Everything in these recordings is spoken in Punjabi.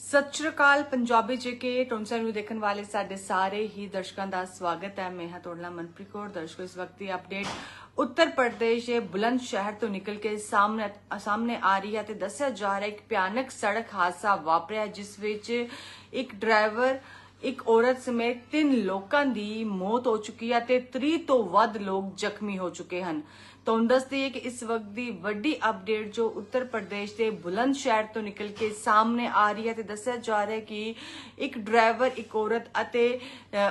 ਸਤਿ ਸ਼੍ਰੀ ਅਕਾਲ ਪੰਜਾਬੀ ਜੇਕੇ ਟੋਨਸਰ ਨੂੰ ਦੇਖਣ ਵਾਲੇ ਸਾਡੇ ਸਾਰੇ ਹੀ ਦਰਸ਼ਕਾਂ ਦਾ ਸਵਾਗਤ ਹੈ। ਮੈਂ ਹਾਂ ਤੁਹਾਡਾ ਮਨਪ੍ਰੀਤ ਕੌਰ। ਦਰਸ਼ਕੋ, ਇਸ ਵਕਤ ਦੀ ਅਪਡੇਟ ਉੱਤਰ ਪ੍ਰਦੇਸ਼ ਦੇ ਬੁਲੰਦ ਸ਼ਹਿਰ ਤੋਂ ਨਿਕਲ ਕੇ ਸਾਹਮਣੇ ਸਾਹਮਣੇ ਆ ਰਹੀ ਹੈ ਤੇ ਦੱਸਿਆ ਜਾ ਰਿਹਾ ਹੈ ਇੱਕ ਭਿਆਨਕ ਸੜਕ ਹਾਦਸਾ ਵਾਪਰਿਆ ਜਿਸ ਵਿੱਚ ਇੱਕ ਡਰਾਈਵਰ, ਇੱਕ ਔਰਤ ਸਮੇਤ ਤਿੰਨ ਲੋਕਾਂ ਦੀ ਮੌਤ ਹੋ ਚੁੱਕੀ ਹੈ ਤੇ 30 ਤੋਂ ਵੱਧ ਲੋਕ ਜ਼ਖਮੀ ਹੋ ਚੁੱਕੇ ਹਨ। ਤੁਹਾਨੂੰ ਦੱਸਦੀ ਹੈ ਕਿ ਇਸ ਵਕਤ ਦੀ ਵੱਡੀ ਅਪਡੇਟ ਜੋ ਉੱਤਰ ਪ੍ਰਦੇਸ਼ ਦੇ ਬੁਲੰਦ ਸ਼ਹਿਰ ਤੋਂ ਨਿਕਲ ਕੇ ਸਾਹਮਣੇ ਆ ਰਹੀ ਹੈ ਤੇ ਦੱਸਿਆ ਜਾ ਰਿਹਾ ਹੈ ਕਿ ਇੱਕ ਡਰਾਈਵਰ ਇੱਕ ਔਰਤ ਅਤੇ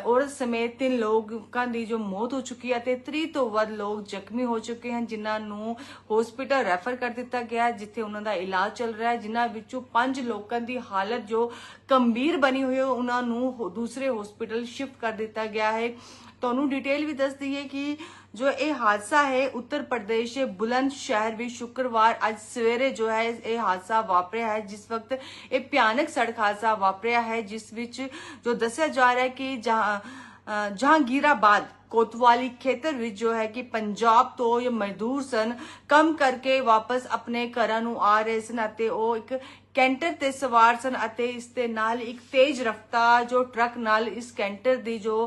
ਔਰਤ ਸਮੇਤ ਤਿੰਨ ਲੋਕਾਂ ਦੀ ਜੋ ਮੌਤ ਹੋ ਚੁੱਕੀ ਹੈ ਤੇ 30 ਤੋਂ ਵੱਧ ਲੋਕ ਜ਼ਖਮੀ ਹੋ ਚੁੱਕੇ ਹਨ, ਜਿਨ੍ਹਾਂ ਨੂੰ ਹਸਪੀਟਲ ਰੈਫਰ ਕਰ ਦਿੱਤਾ ਗਿਆ ਜਿੱਥੇ ਉਹਨਾਂ ਦਾ ਇਲਾਜ ਚੱਲ ਰਿਹਾ ਹੈ, ਜਿਨ੍ਹਾਂ ਵਿੱਚੋਂ ਪੰਜ ਲੋਕਾਂ ਦੀ ਹਾਲਤ ਜੋ ਗੰਭੀਰ ਬਣੀ ਹੋਈ ਹੈ, ਉਹਨਾਂ ਨੂੰ ਦੂਸਰੇ ਹਸਪੀਟਲ ਸ਼ਿਫਟ ਕਰ ਦਿੱਤਾ ਗਿਆ ਹੈ। ਤੁਹਾਨੂੰ ਡਿਟੇਲ ਵੀ ਦੱਸ ਦਈਏ ਕਿ ਜੋ ਇਹ ਹਾਦਸਾ ਹੈ, ਉੱਤਰ ਪ੍ਰਦੇਸ਼ ਦੇ ਬੁਲੰਦ ਸ਼ਹਿਰ ਵਿੱਚ ਸ਼ੁੱਕਰਵਾਰ ਅੱਜ ਸਵੇਰੇ ਜੋ ਹੈ, ਇਹ ਹਾਦਸਾ ਵਾਪਰਿਆ ਹੈ। ਜਿਸ ਵਕਤ ਇਹ ਭਿਆਨਕ ਸੜਕ ਹਾਦਸਾ ਵਾਪਰਿਆ ਹੈ, ਜਿਸ ਵਿੱਚ ਜੋ ਦੱਸਿਆ ਜਾ ਰਿਹਾ ਹੈ ਕਿ ਜਹਾਂ ਜਹਾਂਗੀਰਾਬਾਦ ਕੋਤਵਾਲੀ ਖੇਤਰ ਵਿੱਚ ਜੋ ਹੈ ਕਿ ਪੰਜਾਬ ਤੋਂ ਇਹ ਮਜ਼ਦੂਰ ਸਨ, ਕੰਮ ਕਰਕੇ ਵਾਪਸ ਆਪਣੇ ਘਰਾਂ ਨੂੰ ਆ ਰਹੇ ਸਨ ਅਤੇ ਉਹ ਇੱਕ ਕੈਂਟਰ ਤੇ ਸਵਾਰ ਸਨ ਅਤੇ ਇਸ ਦੇ ਨਾਲ ਇੱਕ ਤੇਜ਼ ਰਫ਼ਤਾਰ ਜੋ ਟਰੱਕ ਨਾਲ ਇਸ ਕੈਂਟਰ ਦੀ ਜੋ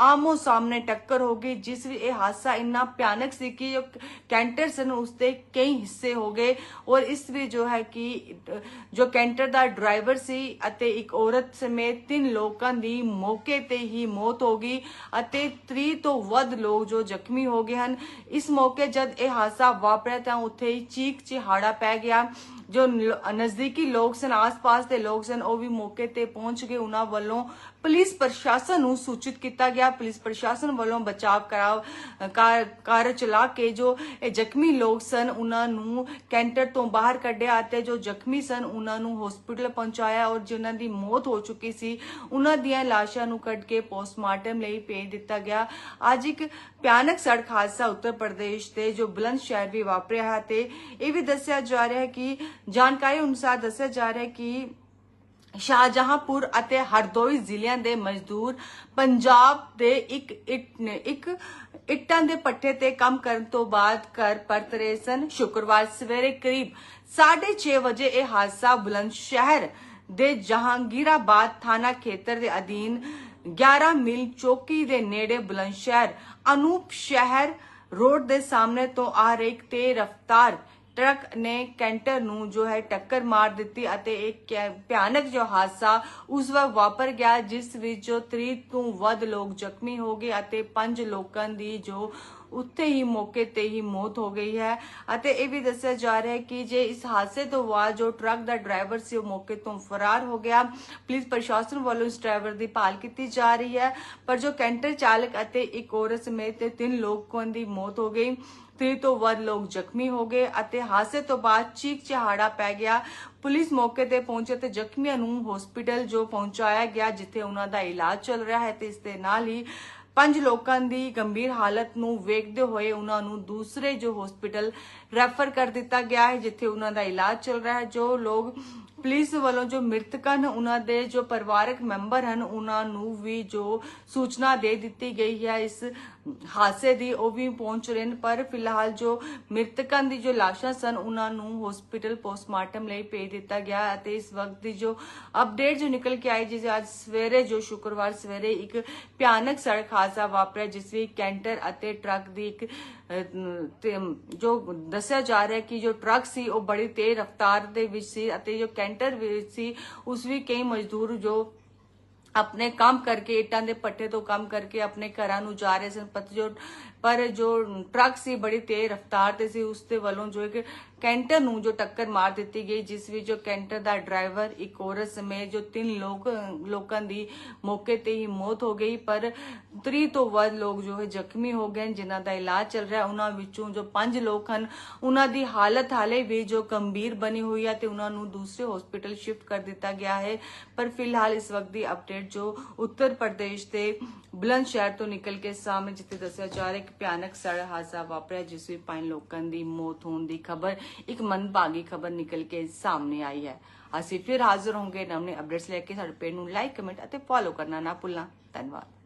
ਆਮੋ ਸਾਹਮਣੇ ਟੱਕਰ ਹੋ ਗਈ, ਜਿਸ ਵਿੱਚ ਇਹ ਹਾਦਸਾ ਇੰਨਾ ਭਿਆਨਕ ਸੀ ਕਿ ਜੋ ਕੈਂਟਰ ਸਨ, ਉਸ ਦੇ ਕਈ ਹਿੱਸੇ ਹੋ ਗਏ ਔਰ ਇਸ ਵਿੱਚ ਜੋ ਹੈ ਕਿ, ਜੋ ਕੈਂਟਰ ਦਾ ਡਰਾਈਵਰ ਸੀ ਅਤੇ ਇੱਕ ਔਰਤ ਸਮੇਤ ਤਿੰਨ ਲੋਕਾਂ ਦੀ ਮੌਕੇ ਤੇ ਹੀ ਮੌਤ ਹੋ ਗਈ ਅਤੇ 30 ਤੋਂ ਵੱਧ ਲੋਕ ਜੋ ਜ਼ਖਮੀ ਹੋ ਗਏ ਹਨ। ਇਸ ਮੌਕੇ ਜਦ ਇਹ ਹਾਦਸਾ ਵਾਪਰਿਆ ਤਾਂ ਉੱਥੇ ਹੀ ਚੀਕ ਚਿਹਾੜਾ ਪੈ ਗਿਆ ਜੋ ਨਜ਼ਦੀਕੀ ਲੋਕ ਸਨ, ਆਸ-ਪਾਸ ਦੇ ਲੋਕ ਸਨ, ਉਹ ਵੀ ਮੌਕੇ ਤੇ ਪਹੁੰਚ ਗਏ ਉਹਨਾਂ ਵੱਲੋਂ ਪੁਲਿਸ ਪ੍ਰਸ਼ਾਸਨ ਨੂੰ ਸੂਚਿਤ ਕੀਤਾ ਗਿਆ। ਪੁਲਿਸ ਪ੍ਰਸ਼ਾਸਨ ਵੱਲੋਂ ਬਚਾਅ ਕਰਾਵ ਕਾਰ ਚਲਾ ਕੇ ਜੋ ਜ਼ਖਮੀ ਲੋਕ ਸਨ, ਉਹਨਾਂ ਨੂੰ ਕੈਂਟਰ ਤੋਂ ਬਾਹਰ ਕੱਢਿਆ ਅਤੇ ਜੋ ਜ਼ਖਮੀ ਸਨ, ਉਹਨਾਂ ਨੂੰ ਹਸਪੀਟਲ ਪਹੁੰਚਾਇਆ ਔਰ ਜਿਨ੍ਹਾਂ ਦੀ ਮੌਤ ਹੋ ਚੁੱਕੀ ਸੀ, ਉਹਨਾਂ ਦੀਆਂ ਲਾਸ਼ਾਂ ਨੂੰ ਕੱਢ ਕੇ ਪੋਸਟਮਾਰਟਮ ਲਈ ਭੇਜ ਦਿੱਤਾ ਗਿਆ। ਅੱਜ ਇੱਕ ਭਿਆਨਕ ਸੜਕ ਹਾਦਸਾ ਉੱਤਰ ਪ੍ਰਦੇਸ਼ ਦੇ ਜੋ ਬੁਲੰਦ ਸ਼ਹਿਰ ਵੀ ਵਾਪਰਿਆ ਹੈ ਤੇ ਇਹ ਵੀ ਦੱਸਿਆ ਜਾ ਰਿਹਾ ਹੈ ਕਿ ਜਾਣਕਾਰੀ ਅਨੁਸਾਰ ਦੱਸਿਆ ਜਾ ਰਿਹਾ ਹੈ ਕਿ ਸ਼ਾਹਜਹਾਂਪੁਰ ਅਤੇ ਹਰਦੋਈ ਜ਼ਿਲ੍ਹਿਆਂ ਦੇ ਮਜ਼ਦੂਰ ਪੰਜਾਬ ਦੇ ਇੱਕ ਇੱਕ ਇੱਟਾਂ ਦੇ ਪੱਠੇ ਤੇ ਕੰਮ ਕਰਨ ਤੋਂ ਬਾਅਦ ਘਰ ਪਰਤ ਰਹੇ ਸਨ। ਸ਼ੁੱਕਰਵਾਰ ਸਵੇਰੇ ਕਰੀਬ 6:30 ਵਜੇ ਇਹ ਹਾਦਸਾ ਬੁਲੰਦ ਸ਼ਹਿਰ ਦੇ ਜਹਾਂਗੀਰਾਬਾਦ ਥਾਣਾ ਖੇਤਰ ਦੇ ਅਧੀਨ 11 ਮਿਲ ਚੌਕੀ ਦੇ ਨੇੜੇ ਬੁਲੰਦ ਸ਼ਹਿਰ ਅਨੂਪ ਸ਼ਹਿਰ ਰੋਡ ਦੇ ਸਾਹਮਣੇ ਤੋਂ ਆ ਰਹੀ ਇੱਕ ਤੇ ਰਫ਼ਤਾਰ ਟਰੱਕ ਨੇ ਕੈਂਟਰ ਨੂੰ ਜੋ ਹੈ ਟੱਕਰ ਮਾਰ ਦਿੱਤੀ ਅਤੇ ਇੱਕ ਭਿਆਨਕ ਜੋ ਹਾਦਸਾ ਉਸ ਵਕਤ ਵਾਪਰ ਗਿਆ, ਜਿਸ ਵਿੱਚ ਜੋ 30 ਤੋਂ ਵੱਧ ਲੋਕ ਜ਼ਖਮੀ ਹੋ ਗਏ ਅਤੇ ਪੰਜ ਲੋਕਾਂ ਦੀ ਜੋ ਉੱਥੇ ਹੀ ਮੌਕੇ ਤੇ ਹੀ ਮੌਤ ਹੋ ਗਈ ਹੈ। ਅਤੇ ਇਹ ਵੀ ਦੱਸਿਆ ਜਾ ਰਿਹਾ ਹੈ ਕਿ ਜੇ ਇਸ ਹਾਦਸੇ ਤੋਂ ਬਾਅਦ ਜੋ ਟਰੱਕ ਦਾ ਡਰਾਈਵਰ ਸੀ ਉਹ ਮੌਕੇ ਤੋਂ ਫਰਾਰ ਹੋ ਗਿਆ। ਪੁਲਿਸ ਪ੍ਰਸ਼ਾਸਨ ਵੱਲੋਂ ਇਸ ਡਰਾਈਵਰ ਦੀ ਭਾਲ ਕੀਤੀ ਜਾ ਰਹੀ ਹੈ, ਪਰ ਜੋ ਕੈਂਟਰ ਚਾਲਕ ਅਤੇ ਇੱਕ ਔਰਤ ਸਮੇਤ ਤਿੰਨ ਲੋਕਾਂ ਦੀ ਮੌਤ ਹੋ ਗਈ। 30 ਤੋਂ ਵੱਧ ਲੋਕ ਜ਼ਖਮੀ ਹੋ ਗਏ ਅਤੇ ਹਾਦਸੇ ਤੋਂ ਬਾਅਦ ਚੀਕ ਚਿਹਾੜਾ ਪੈ ਗਿਆ। ਪੁਲਿਸ ਮੌਕੇ ਤੇ ਪਹੁੰਚੇ ਤੇ ਜ਼ਖਮੀਆਂ ਨੂੰ ਹਸਪੀਟਲ ਜੋ ਪਹੁੰਚਾਇਆ ਗਿਆ, ਜਿੱਥੇ ਉਹਨਾਂ ਦਾ ਇਲਾਜ ਚੱਲ ਰਿਹਾ ਹੈ ਤੇ ਇਸ ਦੇ ਨਾਲ ਹੀ ਪੰਜ ਲੋਕਾਂ ਦੀ ਗੰਭੀਰ ਹਾਲਤ ਨੂੰ ਵੇਖਦੇ ਹੋਏ ਉਹਨਾਂ ਨੂੰ ਦੂਸਰੇ ਜੋ ਹਸਪੀਟਲ ਰੈਫਰ ਕਰ ਦਿੱਤਾ ਗਿਆ ਹੈ, ਜਿੱਥੇ ਉਹਨਾਂ ਦਾ ਇਲਾਜ ਚੱਲ ਰਿਹਾ ਹੈ, ਜੋ ਲੋਕ ਪੁਲਿਸ ਵੱਲੋਂ ਜੋ ਮ੍ਰਿਤਕਾਂ ਹਨ, ਉਹਨਾਂ ਦੇ ਜੋ ਪਰਿਵਾਰਕ ਮੈਂਬਰ ਹਨ, ਉਹਨਾਂ ਨੂੰ ਵੀ ਜੋ ਸੂਚਨਾ ਦੇ ਦਿੱਤੀ ਗਈ ਹੈ, ਇਸ ਹਾਦਸੇ ਦੀ ਉਹ ਵੀ ਪਹੁੰਚ ਰਹੇ ਨੇ ਪਰ ਫਿਲਹਾਲ ਜੋ ਮ੍ਰਿਤਕਾਂ ਦੀ ਜੋ ਲਾਸ਼ਾਂ ਸਨ, ਉਹਨਾਂ ਨੂੰ ਹਸਪੀਟਲ ਪੋਸਟਮਾਰਟਮ ਲਈ ਭੇਜ ਦਿੱਤਾ ਗਿਆ ਅਤੇ ਇਸ ਵਕਤ ਦੀ ਜੋ ਅਪਡੇਟ ਜੋ ਨਿਕਲ ਕੇ ਆਈ, ਜਿਸ ਅੱਜ ਸਵੇਰੇ, ਜੋ ਸ਼ੁੱਕਰਵਾਰ ਸਵੇਰੇ ਇੱਕ ਭਿਆਨਕ ਸੜਕ ਹਾਦਸਾ ਵਾਪਰਿਆ, ਜਿਸ ਵਿੱਚ ਕੈਂਟਰ ਅਤੇ ਟਰੱਕ ਦੀ ਇੱਕ ਜੋ ਦੱਸਿਆ ਜਾ ਰਿਹਾ ਕਿ ਜੋ ਟਰੱਕ ਸੀ, ਉਹ ਬੜੀ ਤੇਜ਼ ਰਫ਼ਤਾਰ ਦੇ ਵਿੱਚ ਸੀ ਅਤੇ ਜੋ ਸੈਂਟਰ ਵਿੱਚ ਸੀ, ਉਸ ਵੀ ਕਈ ਮਜ਼ਦੂਰ ਜੋ ਆਪਣੇ ਕੰਮ ਕਰਕੇ, ਇੱਟਾਂ ਦੇ ਪੱਟੇ ਤੋਂ ਕੰਮ ਕਰਕੇ ਆਪਣੇ ਘਰਾਂ ਨੂੰ ਜਾ ਰਹੇ ਸਨ ਪਰ ਜੋ ਪਰ ਜੋ ਟਰੱਕ ਸੀ, ਬੜੀ ਤੇਜ਼ ਰਫ਼ਤਾਰ ਤੇ ਸੀ, ਉਸ ਦੇ ਵੱਲੋਂ ਜੋ ਇੱਕ ਕੈਂਟਰ ਨੂੰ ਜੋ ਟੱਕਰ ਮਾਰ ਦਿੱਤੀ ਗਈ, ਜਿਸ ਵਿੱਚ ਜੋ ਕੈਂਟਰ ਦਾ ਡਰਾਈਵਰ, ਇੱਕ ਔਰਤ ਸਮੇਤ ਜੋ ਤਿੰਨ ਲੋਕ, ਲੋਕਾਂ ਦੀ ਮੌਕੇ ਤੇ ਹੀ ਮੌਤ ਹੋ ਗਈ। ਪਰ 30 ਤੋਂ ਵੱਧ ਲੋਕ ਜੋ ਹੈ ਜ਼ਖਮੀ ਹੋ ਗਏ ਜਿਨ੍ਹਾਂ ਦਾ ਇਲਾਜ ਚੱਲ ਰਿਹਾ। ਉਹਨਾਂ ਵਿੱਚੋਂ ਜੋ ਪੰਜ ਲੋਕ ਹਨ, ਉਹਨਾਂ ਦੀ ਹਾਲਤ ਹਾਲੇ ਵੀ ਜੋ ਗੰਭੀਰ ਬਣੀ ਹੋਈ ਹੈ ਤੇ ਉਹਨਾਂ ਨੂੰ ਦੂਸਰੇ ਹਸਪੀਟਲ ਸ਼ਿਫਟ ਕਰ ਦਿੱਤਾ ਗਿਆ ਹੈ। ਪਰ ਫਿਲਹਾਲ ਇਸ ਵਕਤ ਦੀ ਅਪਡੇਟ ਜੋ ਉੱਤਰ ਪ੍ਰਦੇਸ਼ ਦੇ ਬੁਲੰਦ ਸ਼ਹਿਰ ਤੋਂ ਨਿਕਲ ਕੇ ਸਾਹਮਣੇ, ਜਿੱਥੇ ਦੱਸਿਆ ਜਾ ਰਿਹਾ ਕਿ ਭਿਆਨਕ ਸੜਕ ਹਾਦਸਾ ਵਾਪਰਿਆ, ਜਿਸ ਵਿੱਚ ਪੰਜ ਲੋਕਾਂ ਦੀ ਮੌਤ ਹੋਣ ਦੀ ਖਬਰ ਇੱਕ ਮੰਦਭਾਗੀ ਖਬਰ ਨਿਕਲ ਕੇ ਸਾਹਮਣੇ ਆਈ ਹੈ। ਅਸੀਂ ਫਿਰ ਹਾਜ਼ਰ ਹੋਵਾਂਗੇ। ਨਵੇਂ ਅਪਡੇਟਸ ਲੈ ਕੇ ਸਾਡੇ ਪੇਜ ਨੂੰ ਲਾਈਕ ਕਮੈਂਟ ਅਤੇ ਫੋਲੋ ਕਰਨਾ ਨਾ ਭੁੱਲਣਾ। ਧੰਨਵਾਦ।